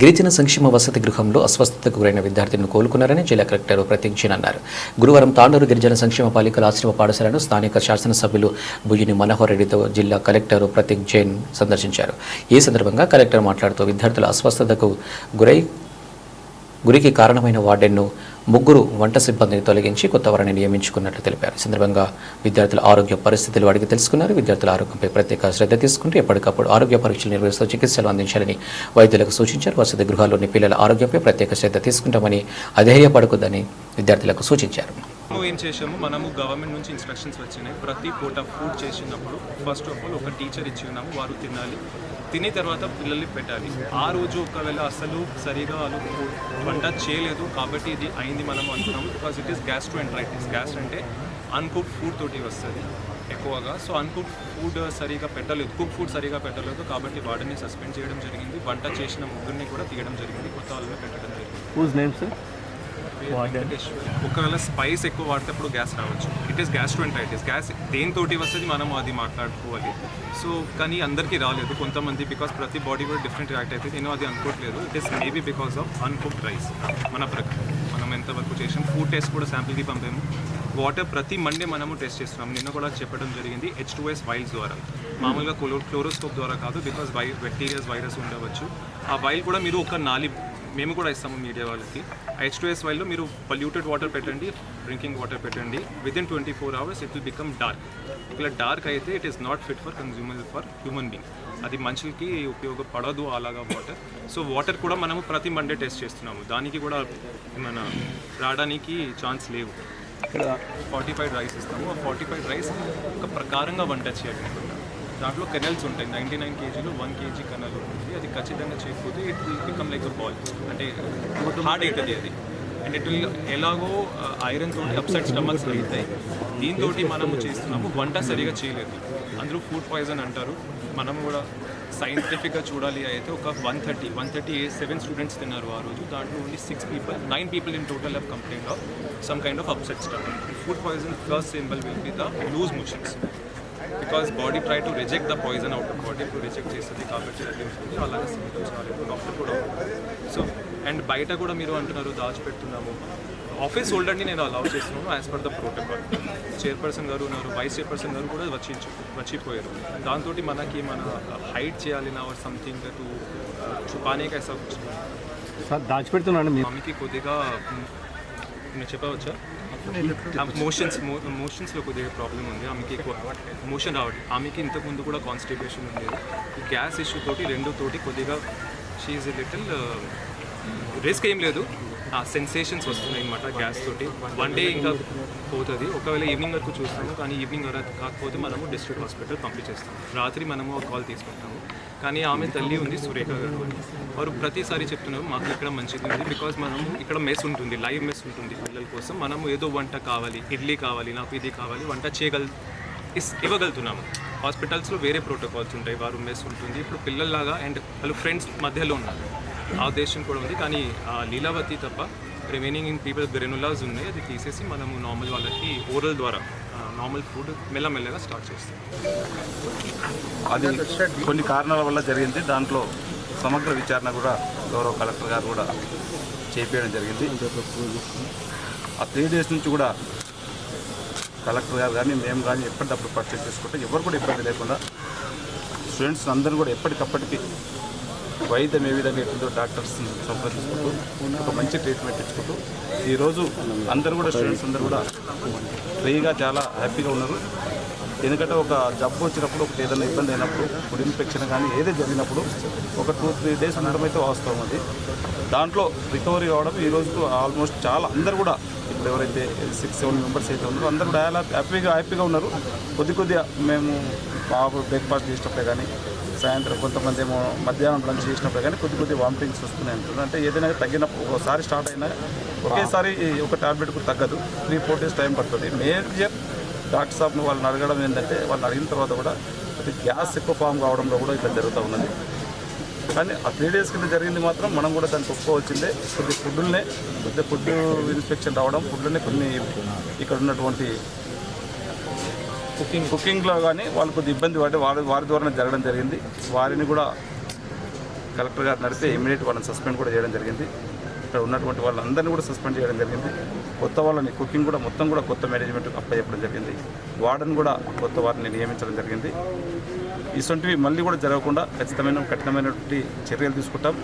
గిరిజన సంక్షేమ వసతి గృహంలో అస్వస్థతకు గురైన విద్యార్థులను కోలుకున్నారని జిల్లా కలెక్టర్ ప్రతీక్ అన్నారు గురువారం తాండూరు గిరిజన సంక్షేమ పాలికల ఆశ్రమ పాఠశాలను స్థానిక శాసనసభ్యులు బుయ్యిని మనోహర్ రెడ్డితో జిల్లా కలెక్టర్ ప్రతీక్ జైన్ సందర్శించారు. ఈ సందర్భంగా కలెక్టర్ మాట్లాడుతూ విద్యార్థుల అస్వస్థతకు గురై గురికి కారణమైన వార్డెన్ను ముగ్గురు వంట సిబ్బందిని తొలగించి కొత్త వారిని నియమించుకున్నట్లు తెలిపారు. ఈ సందర్భంగా విద్యార్థుల ఆరోగ్య పరిస్థితులు అడిగి తెలుసుకున్నారు. విద్యార్థుల ఆరోగ్యంపై ప్రత్యేక శ్రద్ధ తీసుకుంటూ ఎప్పటికప్పుడు ఆరోగ్య పరీక్షలు నిర్వహిస్తూ చికిత్సలు అందించాలని వైద్యులకు సూచించారు. వసతి గృహాల్లోని పిల్లల ఆరోగ్యంపై ప్రత్యేక శ్రద్ధ తీసుకుంటామని అధైర్యపడకూడదని విద్యార్థులకు సూచించారు. ఏం చేసాము మనము గవర్నమెంట్ నుంచి ఇన్స్ట్రక్షన్స్ వచ్చినాయి. ప్రతి పూట ఫుడ్ చేసినప్పుడు ఫస్ట్ ఆఫ్ ఆల్ ఒక టీచర్ ఇచ్చి ఉన్నాము వారు తినాలి. తినే తర్వాత పిల్లల్ని పెట్టాలి. ఆ రోజు ఒకవేళ అసలు సరిగా వాళ్ళు వంట చేయలేదు కాబట్టి ఇది అయింది మనం అనుకున్నాము because it is gastroenteritis gas అంటే అన్కుక్ ఫుడ్ తోటి వస్తుంది ఎక్కువగా. సో అన్కుక్ ఫుడ్ సరిగా పెట్టలేదు. కుక్ ఫుడ్ సరిగా పెట్టలేదు కాబట్టి వాటిని సస్పెండ్ చేయడం జరిగింది. వంట చేసిన ముగ్గురిని కూడా తీయడం జరిగింది. కొత్త వాళ్ళని పెట్టడం జరిగింది. ఒకవేళ స్పైస్ ఎక్కువ వాడితే అప్పుడు గ్యాస్ రావచ్చు. ఇట్ ఈస్ గ్యాస్ట్రోఎంటైటిస్ గ్యాస్ దేనితోటి వస్తుంది మనం అది మాట్లాడుకోవాలి. సో కానీ అందరికీ రాలేదు కొంతమంది బికాస్ ప్రతి బాడీ కూడా డిఫరెంట్ రియాక్ట్ అయితే నేను అది అనుకోవట్లేదు it is maybe because of uncooked rice మన ప్రకారం. మనం ఎంతవరకు చేసాం? ఫుడ్ టేస్ట్ కూడా శాంపిల్కి పంపాము. వాటర్ ప్రతి మండే మనము టెస్ట్ చేస్తున్నాం. నిన్న కూడా చెప్పడం జరిగింది హెచ్ టూ ఎస్ వైల్స్ ద్వారా. మామూలుగా క్లో క్లోరోస్కోప్ ద్వారా కాదు బికాస్ వై బ్యాక్టీరియాస్ వైరస్ ఉండవచ్చు. ఆ వైల్ కూడా మీరు ఒక నాలి మేము కూడా ఇస్తాము మీడియా వాళ్ళకి. హెచ్ టూ ఎస్ వైల్లో మీరు పొల్యూటెడ్ వాటర్ పెట్టండి డ్రింకింగ్ వాటర్ పెట్టండి. Within twenty four hours it will become dark ఒకవేళ డార్క్ అయితే it is not fit for consumer for human being అది మనుషులకి ఉపయోగపడదు అలాగా వాటర్ సో వాటర్ కూడా మనము ప్రతి మండే టెస్ట్ చేస్తున్నాము. దానికి కూడా మన రావడానికి ఛాన్స్ లేవు. ఇక్కడ ఫార్టీ ఫైవ్ రైస్ ఇస్తాము. ఆ ఫార్టీ ఫైవ్ రైస్ ఒక ప్రకారంగా వంట చేయాలి దాంట్లో కెనల్స్ ఉంటాయి. నైంటీ నైన్ కేజీలు వన్ కేజీ కెనల్ ఉంటుంది. అది ఖచ్చితంగా చేయకపోతే it will become like a ball అంటే హార్డ్ అవుతుంది అది. అండ్ ఇట్ విల్ ఎలాగో ఐరన్ తోటి అప్సెట్ స్టమక్స్ అవుతాయి దీంతో మనము చేస్తున్నాము వంట సరిగా చేయలేదు. అందరూ ఫుడ్ పాయిజన్ అంటారు. మనము కూడా సైంటిఫిక్గా చూడాలి అయితే ఒక one thirty. One thirty seven students తిన్నారు ఆ రోజు. దాంట్లో only six people nine people in total have complaint of some kind of upset stomach food poison first symbol will be the loose motions because body try to reject the poison out of body ఇప్పుడు reject చేస్తుంది కాబట్టి అది అలాగే symptoms రాలేదు doctor కూడా so and బయట కూడా మీరు అంటున్నారు దాచిపెడుతున్నాము. ఆఫీస్ హోల్డర్ని నేను అలౌ చేస్తున్నాను as per the protocol chairperson గారు ఉన్నారు వైస్ చైర్పర్సన్ గారు కూడా వచ్చి వచ్చిపోయారు. దాంతో మనకి మన హైట్ చేయాలి నా సంథింగ్ టు చుపానే కైసా సార్ దాచిపెడుతున్నాను మమ్మీకి కొద్దిగా నేను చెప్పవచ్చా? మోషన్స్ మోషన్స్లో కొద్దిగా ప్రాబ్లం ఉంది. ఆమెకి ఎక్కువ మోషన్ రావట్లేదు. ఆమెకి ఇంతకుముందు కూడా కాన్స్టిపేషన్ ఉండేది. ఈ గ్యాస్ ఇష్యూ తోటి రెండు తోటి కొద్దిగా షీఈ్ లిటిల్ రిస్క్ ఏం లేదు. ఆ సెన్సేషన్స్ వస్తున్నాయి అనమాట గ్యాస్ తోటి. వన్ డే ఇంకా పోతుంది. ఒకవేళ ఈవినింగ్ వరకు చూస్తాము కానీ ఈవినింగ్ వరకు కాకపోతే మనము డిస్ట్రిక్ట్ హాస్పిటల్ పంపించేస్తాము. రాత్రి మనము ఒక కాల్ తీసుకుంటాము. కానీ ఆమె తల్లి ఉంది సురేఖ గారు అని. వారు ప్రతిసారి చెప్తున్నారు మాకు ఇక్కడ మంచిది ఉంది బికాజ్ మనము ఇక్కడ మెస్ ఉంటుంది లైవ్ మెస్ ఉంటుంది పిల్లల కోసం. మనము ఏదో వంట కావాలి ఇడ్లీ కావాలి నాకు ఇది కావాలి వంట చేయగల ఇస్ ఇవ్వగలుగుతున్నాము. హాస్పిటల్స్లో వేరే ప్రోటోకాల్స్ ఉంటాయి. వారు మెస్ ఉంటుంది. ఇప్పుడు పిల్లల్లాగా అండ్ వాళ్ళు ఫ్రెండ్స్ మధ్యలో ఉన్నారు. ఆ ఉద్దేశం కూడా ఉంది. కానీ లీలావతి తప్ప రిమైనింగ్ ఇన్ పీపుల్ గ్రెనులాస్ ఉన్నాయి. అది తీసేసి మనము నార్మల్ వాళ్ళకి ఓరల్ ద్వారా నార్మల్ ఫుడ్ మెల్లమెల్లగా స్టార్ట్ చేస్తాం. అది కొన్ని కారణాల వల్ల జరిగింది. దాంట్లో సమగ్ర విచారణ కూడా గౌరవ కలెక్టర్ గారు కూడా చేపించడం జరిగింది. ఆ త్రీ డేస్ నుంచి కూడా కలెక్టర్ గారు కానీ మేము కానీ ఎప్పటికప్పుడు పర్చేస్ చేసుకుంటే ఎవరు కూడా ఇబ్బంది లేకుండా స్టూడెంట్స్ అందరూ కూడా ఎప్పటికప్పటికి వైద్యం ఏ విధంగా ఎట్టుందో డాక్టర్స్ సంప్రదించుకుంటూ ఒక మంచి ట్రీట్మెంట్ ఇచ్చుకుంటూ ఈరోజు అందరూ కూడా స్టూడెంట్స్ అందరూ కూడా ఫ్రీగా చాలా హ్యాపీగా ఉన్నారు. ఎందుకంటే ఒక జబ్బు వచ్చినప్పుడు ఒకటి ఏదైనా ఇబ్బంది అయినప్పుడు ఫుడ్ ఇన్ఫెక్షన్ కానీ ఏదో జరిగినప్పుడు ఒక టూ త్రీ డేస్ ఉండడం అయితే వాస్తవం అది. దాంట్లో రికవరీ అవ్వడం ఈ ఆల్మోస్ట్ చాలా అందరు కూడా ఇప్పుడు ఎవరైతే సిక్స్ సెవెన్ మెంబర్స్ అయితే ఉన్నారో అందరూ కూడా చాలా హ్యాపీగా హ్యాపీగా ఉన్నారు. కొద్ది కొద్దిగా మేము బాబు బ్రేక్ఫాస్ట్ చేసినప్పుడే కానీ సాయంత్రం కొంతమంది ఏమో మధ్యాహ్నం లంచ్ చేసినప్పుడు కానీ కొద్ది కొద్ది వామిటింగ్స్ వస్తున్నాయి అంటున్నారు అంటే ఏదైనా తగ్గినప్పుడు ఒకసారి స్టార్ట్ అయినా ఒకేసారి ఒక టాబ్లెట్ కూడా తగ్గదు. త్రీ ఫోర్ డేస్ టైం పడుతుంది. మేజర్ డాక్టర్ సాబ్ను వాళ్ళని అడగడం ఏంటంటే వాళ్ళని అడిగిన తర్వాత కూడా గ్యాస్ ఎక్కువ ఫామ్ కావడంలో కూడా ఇట్లా జరుగుతూ ఉన్నది. కానీ ఆ త్రీ డేస్ కింద జరిగింది మాత్రం మనం కూడా దానికి ఒప్పుకోవాల్సిందే. కొద్ది ఫుడ్లనే కొద్ది ఫుడ్ ఇన్స్పెక్షన్ రావడం ఫుడ్లనే కొన్ని ఇక్కడ ఉన్నటువంటి కుకింగ్ కుకింగ్లో కానీ వాళ్ళు కొద్ది ఇబ్బంది పడి వారి వారి ద్వారా జరగడం జరిగింది. వారిని కూడా కలెక్టర్ గారు నడిపే ఇమీడియట్ వాళ్ళని సస్పెండ్ కూడా చేయడం జరిగింది. ఇక్కడ ఉన్నటువంటి వాళ్ళందరినీ కూడా సస్పెండ్ చేయడం జరిగింది. కొత్త వాళ్ళని కుకింగ్ కూడా మొత్తం కూడా కొత్త మేనేజ్మెంట్ అప్పచెప్పడం చేయడం జరిగింది. వార్డన్ కూడా కొత్త వారిని నియమించడం జరిగింది. ఇటువంటివి మళ్ళీ కూడా జరగకుండా ఖచ్చితమైన కఠినమైనటువంటి చర్యలు తీసుకుంటాం.